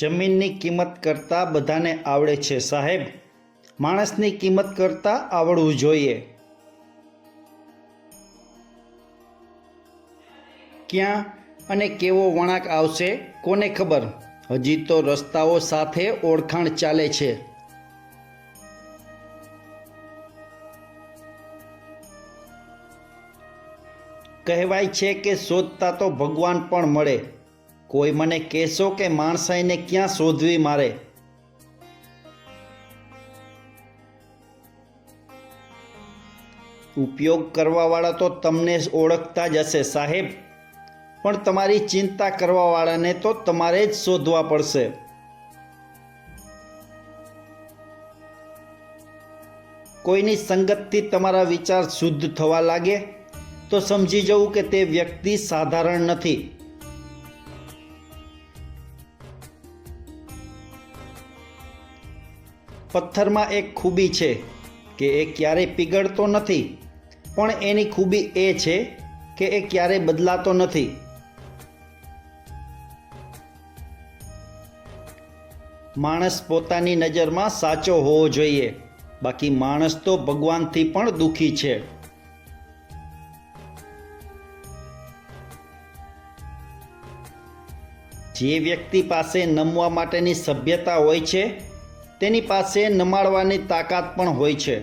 જમીનની કિંમત કરતાં બધાને આવડે છે, સાહેબ. માણસની કિંમત કરતાં આવડવું જોઈએ. ક્યાં અને કેવો વળાંક આવશે, કોને ખબર? હજી તો રસ્તાઓ સાથે ઓળખાણ ચાલે છે. કહેવાય છે કે શોધતા તો ભગવાન પણ મળે. કોઈ મને કહેશો કે માણસાઈને ક્યાં શોધવી મારે? ઉપયોગ કરવાવાળા તો તમને ઓળખતા જ હશે સાહેબ. પણ તમારી ચિંતા કરવાવાળાને તો તમારે જ શોધવા પડશે. કોઈની સંગતથી તમારા વિચાર શુદ્ધ થવા લાગે, તો સમજી જવું કે તે વ્યક્તિ સાધારણ નથી. પથ્થરમાં એક ખૂબી છે કે એ ક્યારેય પીગળતો નથી. પણ એની ખૂબી એ છે કે એ ક્યારેય બદલાતો નથી. માણસ પોતાની નજરમાં સાચો હોવો જોઈએ. બાકી માણસ તો ભગવાનથી પણ દુઃખી છે. જે વ્યક્તિ પાસે નમવા માટેની સભ્યતા હોય છે તેની પાસે નમાડવાની તાકાત પણ હોય છે.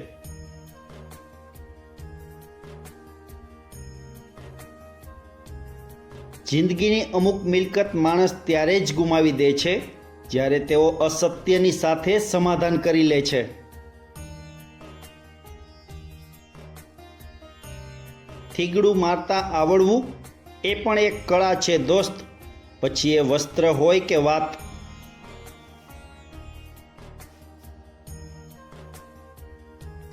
જિંદગીની અમુક મિલકત માણસ ત્યારે જ ગુમાવી દે છે, જ્યારે તેઓ અસત્યની સાથે સમાધાન કરી લે છે. થીગડું મારતા આવડવું એ પણ એક કળા છે, દોસ્ત. પછી એ વસ્ત્ર હોય કે વાત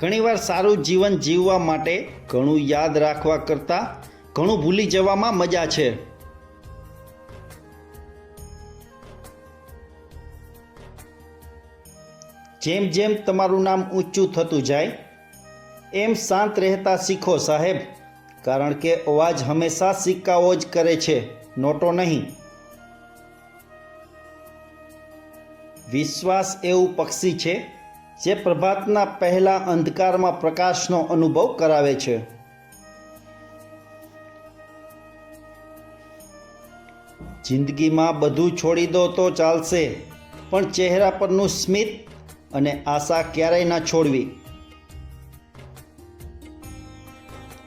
ઘણીવાર સારું જીવન જીવવા માટે ઘણું યાદ રાખવા કરતાં ઘણું ભૂલી જવામાં મજા છે. જેમ જેમ તમારું નામ ઊંચું થતું જાય, એમ શાંત રહેતા શીખો સાહેબ. કારણ કે અવાજ હંમેશા સિક્કાઓ જ કરે છે, નોટો નહીં. વિશ્વાસ એવું પક્ષી છે જે પ્રભાતના પહેલા અંધકારમાં પ્રકાશનો અનુભવ કરાવે છે. જિંદગીમાં બધું છોડી દો તો ચાલશે, પણ ચહેરા પરનું સ્મિત અને આશા ક્યારેય ના છોડવી.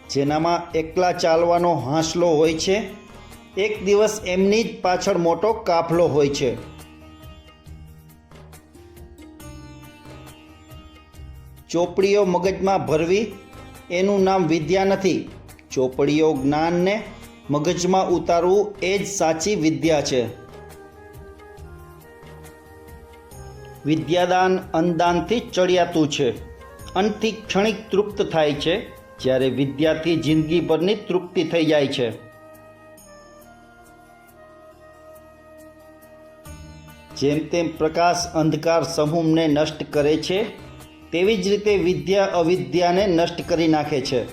જેનામાં એકલા ચાલવાનો હાંસલો હોય છે, એક દિવસ એમની જ પાછળ મોટો કાફલો હોય છે. ચોપડીઓ મગજમાં ભરવી. એનું નામ વિદ્યા નથી. ચોપડીઓ જ્ઞાનને મગજમાં ઉતારવું એ જ સાચી વિદ્યા છે. વિદ્યાદાન અનદાનથી ચડિયાતું છે. અનથી ક્ષણિક તૃપ્ત થાય છે, જ્યારે વિદ્યાથી જિંદગીભરની તૃપ્તિ થઈ જાય છે. જેમ તેમ પ્રકાશ અંધકાર સમૂહને નષ્ટ કરે છે તેવી જ રીતે વિદ્યા અવિદ્યાને નષ્ટ કરી નાખે છે.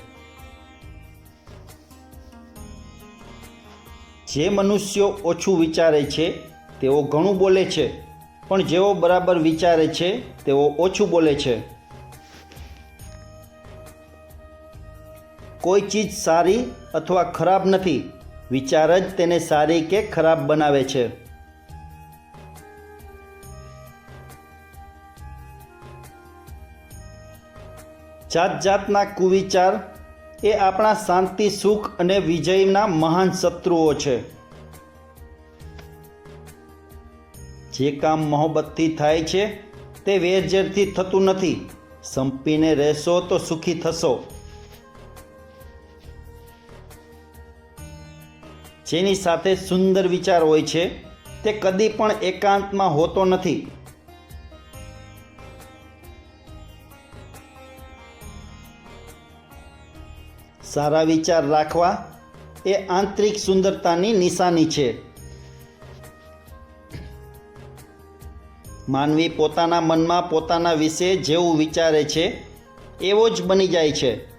જે મનુષ્યો ઓછું વિચારે છે, તેઓ ઘણું બોલે છે, પણ જેઓ બરાબર વિચારે છે, તેઓ ઓછું બોલે છે. કોઈ ચીજ સારી અથવા ખરાબ નથી, વિચાર જ તેને સારી કે ખરાબ બનાવે છે. જાત જાતના કુવિચાર એ આપણા શાંતિ, સુખ અને વિજયના મહાન શત્રુઓ છે. જે કામ મોહબ્બતથી થાય છે, તે વેરઝેરથી થતું નથી. સંપીને રહેશો તો સુખી થશો. જેની સાથે સુંદર વિચાર હોય છે, તે કદી પણ એકાંતમાં હોતો નથી. સારા વિચાર રાખવા એ આંતરિક સુંદરતાની નિશાની છે. માનવી પોતાના મનમાં પોતાના વિશે જેવું વિચારે છે, એવો જ બની જાય છે.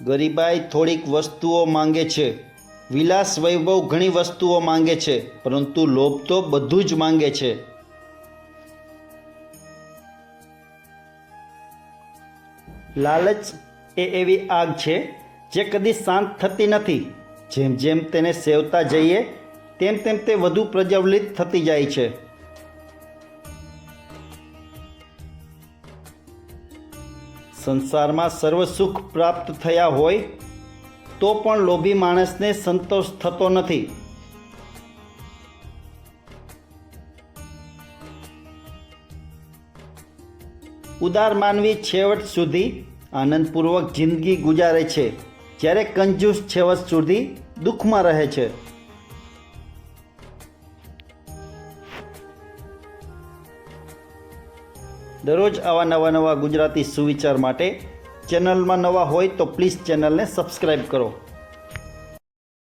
ગરીબાઈ થોડીક વસ્તુઓ માંગે છે. વિલાસ વૈભવ ઘણી વસ્તુઓ માંગે છે, પરંતુ લોભ તો બધું જ માંગે છે. લાલચ એ એવી આગ છે જે કદી શાંત થતી નથી. જેમ જેમ તેને સેવતા જઈએ, તેમ તેમ તે વધુ પ્રજ્વલિત થતી જાય છે. સંસારમાં સર્વ સુખ પ્રાપ્ત થયા હોય, તો પણ લોભી માણસને સંતોષ થતો નથી. ઉદાર માનવી છેવટ સુધી આનંદપૂર્વક જિંદગી ગુજારે છે. જ્યારે કંજૂસ છેવટ સુધી દુઃખમાં રહે છે. દરરોજ આવા નવા નવા ગુજરાતી સુવિચાર માટે ચેનલમાં નવા હોય તો પ્લીઝ ચેનલને સબસ્ક્રાઈબ કરો.